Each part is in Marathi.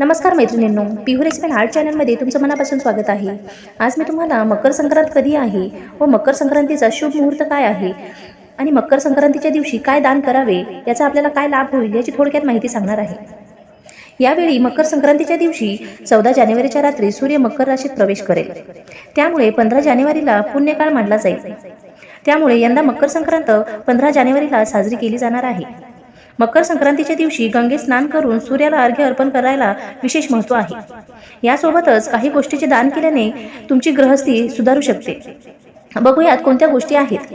नमस्कार मैत्रिणींनो पिहू रेसिपी आर्ट चॅनलमध्ये तुमचं मनापासून स्वागत आहे. आज मी तुम्हाला मकर संक्रांत कधी आहे व मकर संक्रांतीचा शुभ मुहूर्त काय आहे आणि मकर संक्रांतीच्या दिवशी काय दान करावे याचा आपल्याला काय लाभ होईल याची थोडक्यात माहिती सांगणार आहे. यावेळी मकर संक्रांतीच्या दिवशी चौदा जानेवारीच्या रात्री सूर्य मकर राशीत प्रवेश करेल. त्यामुळे पंधरा जानेवारीला पुण्यकाळ मानला जाईल. त्यामुळे यंदा मकर संक्रांत पंधरा जानेवारीला साजरी केली जाणार आहे. मकर संक्रांतीच्या दिवशी गंगेत स्नान करून सूर्याला अर्घ्य अर्पण करायला विशेष महत्त्व आहे. यासोबतच काही गोष्टीचे दान केल्याने तुमची ग्रहस्थी सुधारू शकते. बघूयात कोणत्या गोष्टी आहेत.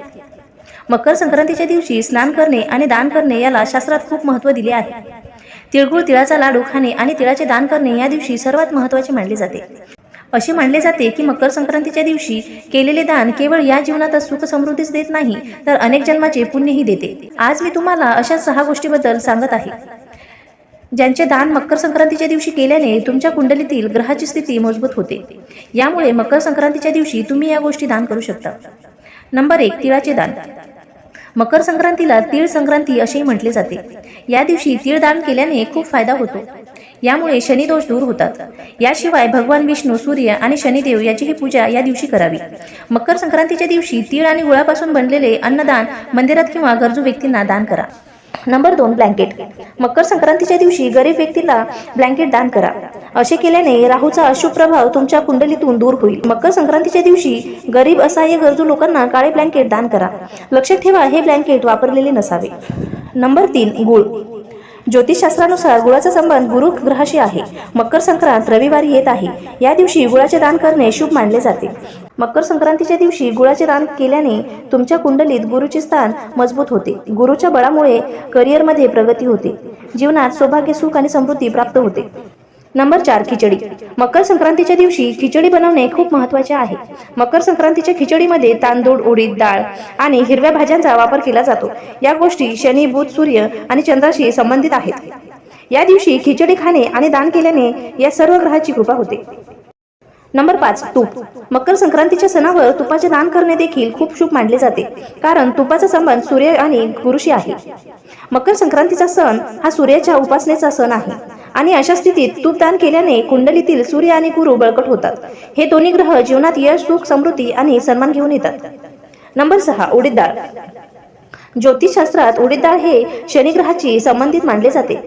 मकर संक्रांतीच्या दिवशी स्नान करणे आणि दान करणे याला शास्त्रात खूप महत्त्व दिले आहे. तिळगुळ तिळाचा लाडू खाणे आणि तिळाचे दान करणे या दिवशी सर्वात महत्त्वाचे मानले जाते. असे मानले जाते की मकर संक्रांतीच्या दिवशी केलेले दान केवळ या जीवनातच सुख समृद्धीच देत नाही तर अनेक जन्माचे पुण्यही देते. आज मी तुम्हाला अशा सहा गोष्टीबद्दल सांगत आहे. ज्यांचे दान मकर संक्रांतीच्या दिवशी केल्याने तुमच्या कुंडलीतील ग्रहाची स्थिती मजबूत होते. यामुळे मकर संक्रांतीच्या दिवशी तुम्ही या गोष्टी दान करू शकता. नंबर एक तिळाचे दान. मकर संक्रांतीला तीळ संक्रांती असेही म्हटले जाते. या दिवशी तीळ दान केल्याने खूप फायदा होतो. यामुळे शनिदोष दूर होतात. याशिवाय भगवान विष्णू सूर्य आणि शनिदेव याचीही पूजा या दिवशी करावी. मकर संक्रांतीच्या दिवशी तीळ आणि गुळापासून बनलेले अन्नदान मंदिरात किंवा गरजू व्यक्तींना दान करा. नंबर दोन ब्लँकेट. मकर संक्रांतीच्या दिवशी गरीब व्यक्तीला ब्लँकेट दान करा. असे केल्याने राहूचा अशुभ प्रभाव तुमच्या कुंडलीतून दूर होईल. मकर संक्रांतीच्या दिवशी गरीब असहाय्य गरजू लोकांना काळे ब्लँकेट दान करा. लक्षात ठेवा हे ब्लँकेट वापरलेले नसावे. नंबर तीन गुळ. ज्योतिषशास्त्रानुसार गुळाचा संबंध गुरु ग्रहाशी आहे. मकर संक्रांत रविवारी येत आहे. या दिवशी गुळाचे दान करणे शुभ मानले जाते. मकर संक्रांतीच्या दिवशी गुळाचे दान केल्याने तुमच्या कुंडलीत गुरुचे स्थान मजबूत होते. गुरुच्या बळामुळे करिअरमध्ये प्रगती होते. जीवनात सौभाग्य सुख आणि समृद्धी प्राप्त होते. नंबर चार खिचडी. मकर संक्रांतीच्या दिवशी खिचडी बनवणे खूप महत्त्वाचे आहे. मकर संक्रांतीच्या खिचडीमध्ये तांदूळ उडीद डाळ आणि हिरव्या भाज्यांचा वापर केला जातो. या गोष्टी शनी बुध सूर्य आणि चंद्राशी संबंधित आहेत. या दिवशी खिचडी खाणे आणि दान केल्याने या सर्व ग्रहाची कृपा होते. नंबर पाच तूप. मकर संक्रांतीच्या सणावर तुपाचे दान करणे देखील खूप शुभ मानले जाते कारण तुपाचा संबंध सूर्य आणि गुरुशी आहे. मकर संक्रांतीचा सण हा सूर्याच्या उपासनेचा सण आहे. आणि अशा स्थितीत तूपदान केल्याने कुंडलीतील सूर्य आणि गुरु बळकट होतात. हे दोन्ही ग्रह जीवनात यश सुख समृद्धी आणि सन्मान घेऊन येतात. नंबर सहा उडीद डाळ. ज्योतिषशास्त्रात उडीद डाळ हे शनिग्रहाची संबंधित मानले जाते.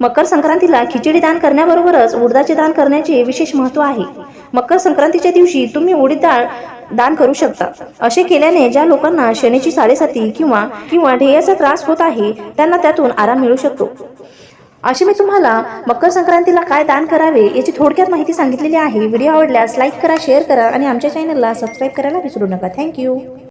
मकर संक्रांतीला खिचडी दान करण्याबरोबरच उडदाचे दान करण्याचे विशेष महत्त्व आहे. मकर संक्रांतीच्या दिवशी तुम्ही उडीद डाळ दान करू शकता. असे केल्याने ज्या लोकांना शनीची साडेसाती किंवा किंवा ध्येयाचा त्रास होत आहे त्यांना त्यातून आराम मिळू शकतो. अशी मी तुम्हाला मकर संक्रांतीला काय दान करावे याची थोडक्यात माहिती सांगितलेली आहे. व्हिडिओ आवडल्यास लाईक करा शेअर करा आणि आमच्या चॅनलला सबस्क्राईब करायला विसरू नका. थँक्यू